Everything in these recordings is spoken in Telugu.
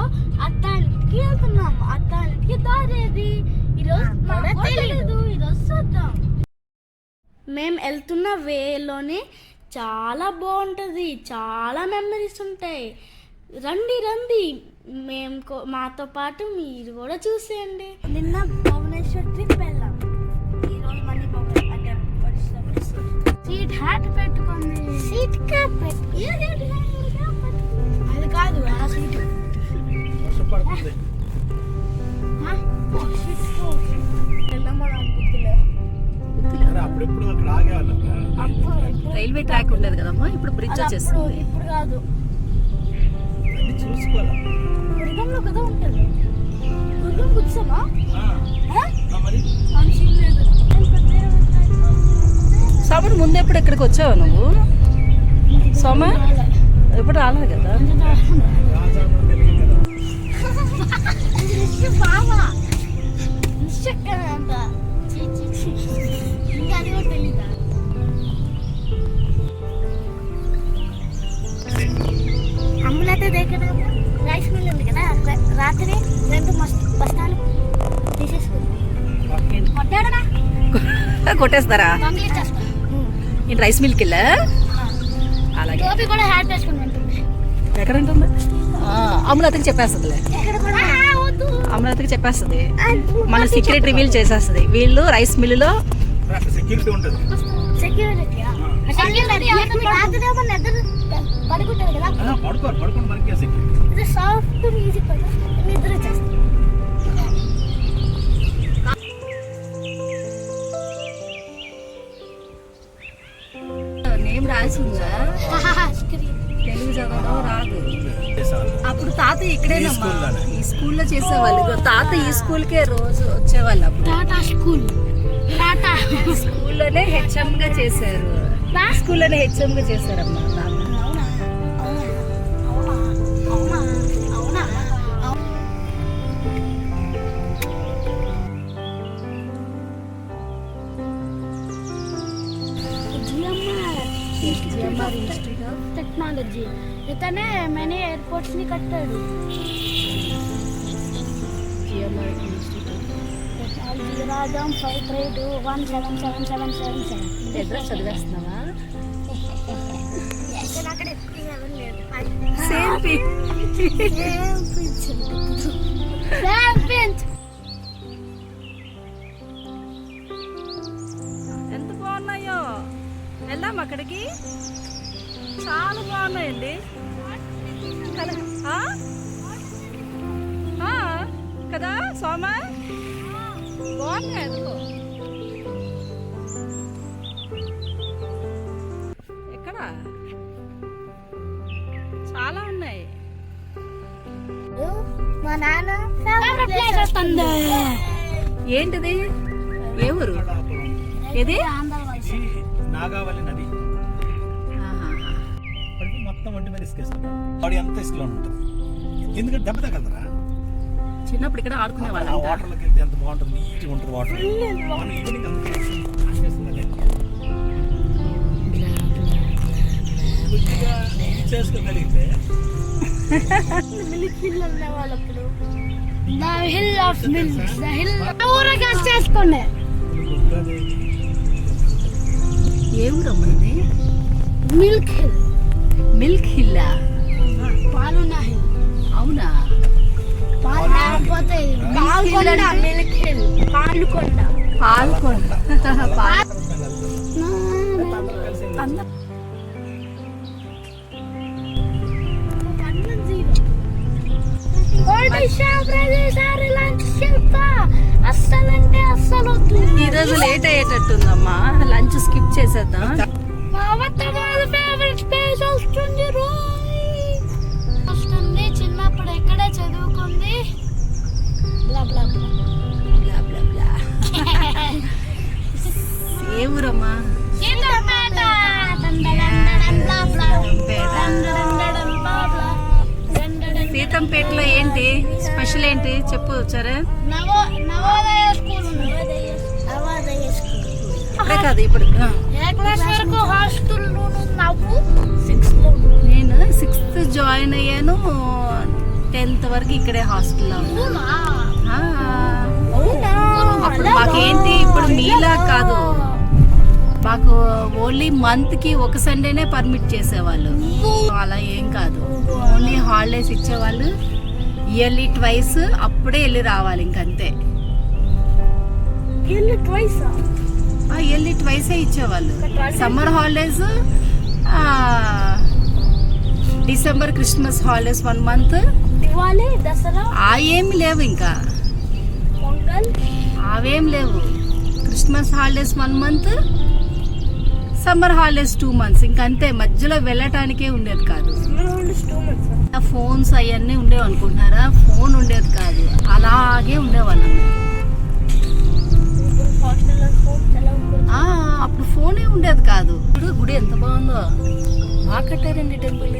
సో అత్తానికి వెళ్తున్నాం అత్తానికి దారేది ఈరోజు మాకు తెలీదు. ఈరోజు చూద్దాం. మేము వెళ్తున్న వేలోనే చాలా బాగుంటుంది. చాలా మెమరీస్ ఉంటాయి. రండి రండి. మేము మాతో పాటు మీరు కూడా చూసేయండి. నిన్న భువనేశ్వర్ ట్రిప్ వెళ్ళాం. ఈరోజు మళ్ళీ సీట్ హ్యాట్ పెట్టుకుంది సీట్ క్యాప్ అది కాదు ఆ సీట్. పడుతుంది అప్పుడెప్పుడు అక్కడ ఆగేవాళ్ళం రైల్వే ట్రాక్ ఉండదు కదమ్మా ఇప్పుడు బ్రిడ్జ్ వచ్చేస్తుంది. ఇప్పుడు కాదు అన్ని చూసుకోవాలి? కదా ఉంటుంది. గుర్రం కూర్చోమా సోమన్ ముందు ఎప్పుడు ఇక్కడికి వచ్చావు నువ్వు? సోమ ఎప్పుడు రాలేదు కదా? కొట్టేస్తారా? దొంగలు ఇచ్చేస్తా ఈ రైస్ మిల్క్ వెళ్ళా అలాగే. ఎక్కడ ఉంటుంది అమరావతికి చెప్పేస్తుందిలే. అమరావతికి చెప్పేస్తుంది. మన సీక్రెట్ రివీల్ చేసేస్తుంది. వీళ్ళు రైస్ మిల్లులో అక్కడ సెక్యూరిటీ రాసిందా? తెలుగు చదవడం రాదు. అప్పుడు తాత ఇక్కడేనమ్మా ఈ స్కూల్లో చేసేవాళ్ళు. తాత ఈ స్కూల్కే రోజు వచ్చేవాళ్ళు అప్పుడు. టాటా స్కూల్. టాటా స్కూల్లోనే హెచ్ఎం గా చేశారు స్కూల్లోనే హెచ్ఎం గా చేశారమ్మా. టెక్నాలజీ ఇతనే మెనీ ఎయిర్పోర్ట్స్ని కట్టాడు. Rajam five three two one seven seven seven seven seven address చదివేస్తున్నావా? ఎంత బాగున్నాయో? వెళ్దాం అక్కడికి. చాలా బాగున్నాయండి. కదా? సోమ? బాగున్నాయి ఎందుకో? ఎక్కడ? చాలా ఉన్నాయి. మా నాన్న ఏంటిది? ఏ ఊరు? ఏది? ఈ నాగావళి నది. మీద ఇసుకేస్తాం బాడీ అంతా ఇసుకలో ఉంటుంది? ఎందుకంటే దెబ్బ తగలరా చిన్నప్పుడు ఇక్కడ ఆడుకునే ఆ వాళ్ళంట. వాటర్లోకి వెళ్తే ఎంత బాగుంటుంది? నీట్గా ఉంటుంది వాటర్ మనం ఈవినింగ్ చేసుకోగలిగితే ఊరగా చేసుకోండి ఏ ఊరమ్మా ఇది మిల్క్ హిల్ మిల్క్ హిల్లా? అవునా? పాలు లేకపోతే పాల్కొండ మిల్క్ హిల్ పాలుకొండ పాల్కొండ పాల్ ఒడిశా ప్రదేశాలు ఇలాంటి శిల్ప అస్సలంటే అస్సలు వద్దు ఈ రోజు లేట్ అయ్యేటట్టుందమ్మా. లంచ్ స్కిప్ చేసేద్దాం. ఫేవరెట్ ప్లేస్ వస్తుంది రోయ్. వస్తుంది చిన్నప్పుడు ఎక్కడే చదువుకుంది? సీతంపేటలో ఏంటి? స్పెషల్ ఏంటి? చెప్పు సరే నవో నవోదయ స్కూల్ ఉంది నవోదయ స్కూల్. కాదు ఇప్పుడు. లో. నేను సిక్స్త్ జాయిన్ అయ్యాను. టెన్త్ వరకు ఇక్కడే హాస్టల్లో అప్పుడు మాకేంటి? ఇప్పుడు మీలా కాదు. మాకు ఓన్లీ మంత్కి ఒక సండేనే పర్మిట్ చేసేవాళ్ళు. అలా ఏం కాదు. ఓన్లీ హాలిడేస్ ఇచ్చేవాళ్ళు. ఇయర్లీ ట్వైస్ అప్పుడే వెళ్ళి రావాలి ఇంకంతే. ట్వైస్ ఆ? ఇయర్లీ ట్వైసే ఇచ్చేవాళ్ళు. Summer holidays December Christmas holidays one month Diwali Dasara. ఆ ఏమి లేవు ఇంకా. పొంగల్. అవేం లేవు. Christmas holidays one month summer holidays two months ఇంకంతే మధ్యలో వెళ్ళటానికే ఉండేది కాదు. ఫోన్స్ అవన్నీ ఉండేవి అనుకుంటున్నారా? ఫోన్ ఉండేది కాదు. అలాగే ఉండేవాళ్ళం. అప్పుడు ఫోనే ఉండేది కాదు. ఇప్పుడు గుడి ఎంత బాగుందో. బాగా కట్టారండి టెంపుల్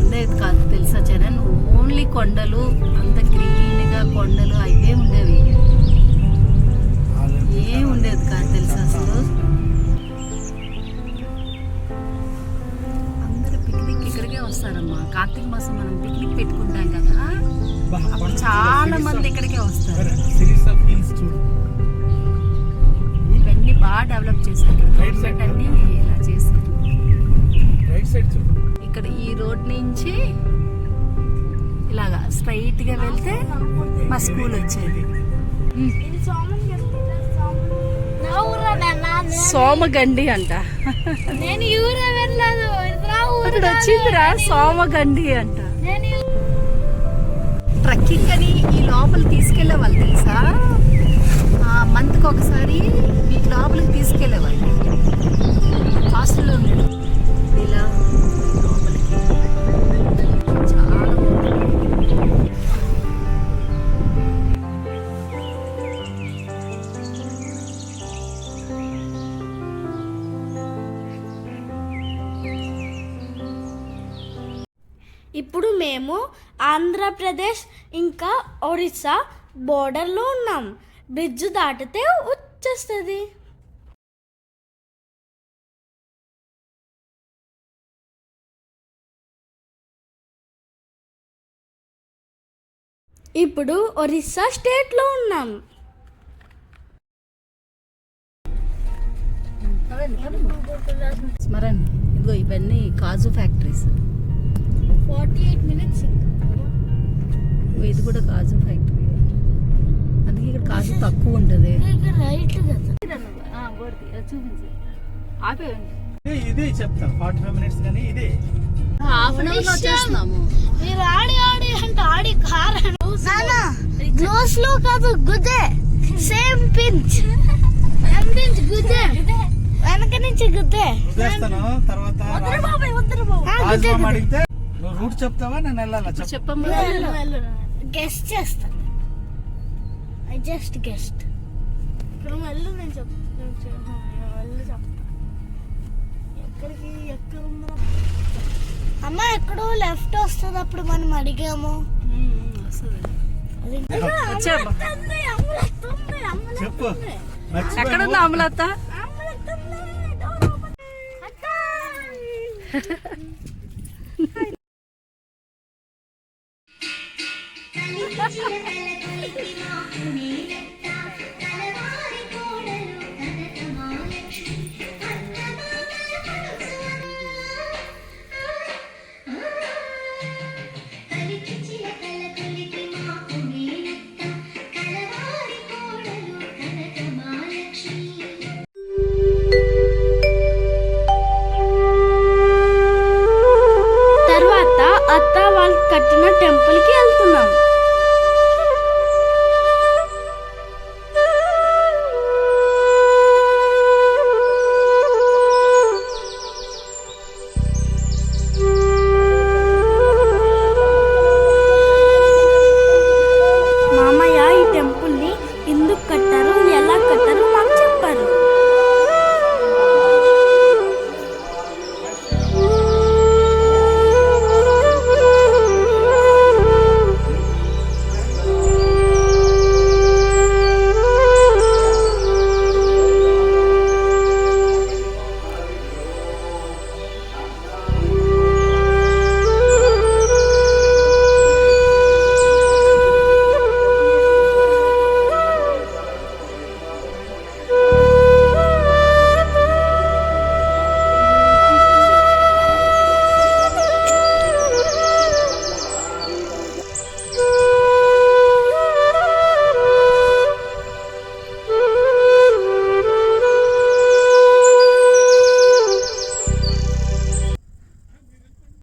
ఉండేది కాదు తెలుసా చరణ్? ఓన్లీ కొండలు అంత గ్రీన్గా కొండలు అవే ఉండేవి. ఏం ఉండేది కాదు తెలుసా అసలు? అందరూ పిక్నిక్ ఇక్కడికే వస్తారమ్మా. కార్తీక మాసం మనం పిక్నిక్ పెట్టుకుంటాం కదా. అప్పుడు చాలా మంది ఇక్కడికే వస్తారు. ఇవన్నీ బాగా డెవలప్ చేశారు. గవర్నమెంట్ అన్ని ఇలా చేశారు. రైట్ సైడ్ చూడు. ఇక్కడ ఈ రోడ్ నుంచి ఇలాగా స్ట్రైట్గా వెళ్తే మా స్కూల్ వచ్చేది. నాన్న సోమగండి అంట. నేను ఊరే వెళ్ళలేదు. వచ్చిందిరా సోమగండి అంట. ట్రక్కింగ్ అని ఈ లోపల తీసుకెళ్ళే వాళ్ళు తెలుసా? ఇప్పుడు మేము ఆంధ్రప్రదేశ్ ఇంకా ఒరిస్సా బోర్డర్లో ఉన్నాం. బ్రిడ్జ్ దాటితే వచ్చేస్తుంది. ఇప్పుడు ఒరిస్సా స్టేట్లో ఉన్నాం. స్మరణ్ ఇదిగో ఇవన్నీ కాజు ఫ్యాక్టరీస్ ఫార్టీ ఎయిట్ మినిట్స్ ఇది కూడా కాజు ఫ్యాక్టరీ అందుకే ఇక్కడ కాజు తక్కువ ఉంటుంది. రైట్ కదా. చూపించు. ఆపేయండి. ఇదే ఇదే చెప్తా ఫార్టీ ఫైవ్ మినిట్స్ కానీ ఇదే. హాఫ్ అన్ అవర్ వచ్చేస్తున్నాము. మీరు ఆడి ఆడి అంటే ఆడి కార్? గ్లోస్లో. కాదు గుద్దే సేమ్ పించ్. పించ్ గుద్దే వెనక నుంచి గుద్దే తర్వాత అడిగితే రూట్ చెప్తావా? నేను వెళ్ళాలా? చెప్పు. చెప్పమ్మా. గెస్ట్ చేస్తాను ఐ జస్ట్ గెస్ట్ ఇప్పుడు వెళ్ళు నేను చెప్ నేను చెప్- నేను వెళ్ళు చెప్తా. ఎక్కడికి ఎక్కడ ఉందో. అమ్మ ఎక్కడో లెఫ్ట్ వస్తుంది అప్పుడు మనం అడిగాము. చెప్పు. మర్చిపోయావు? ఎక్కడుందా అమలత కట్టిన టెంపుల్కి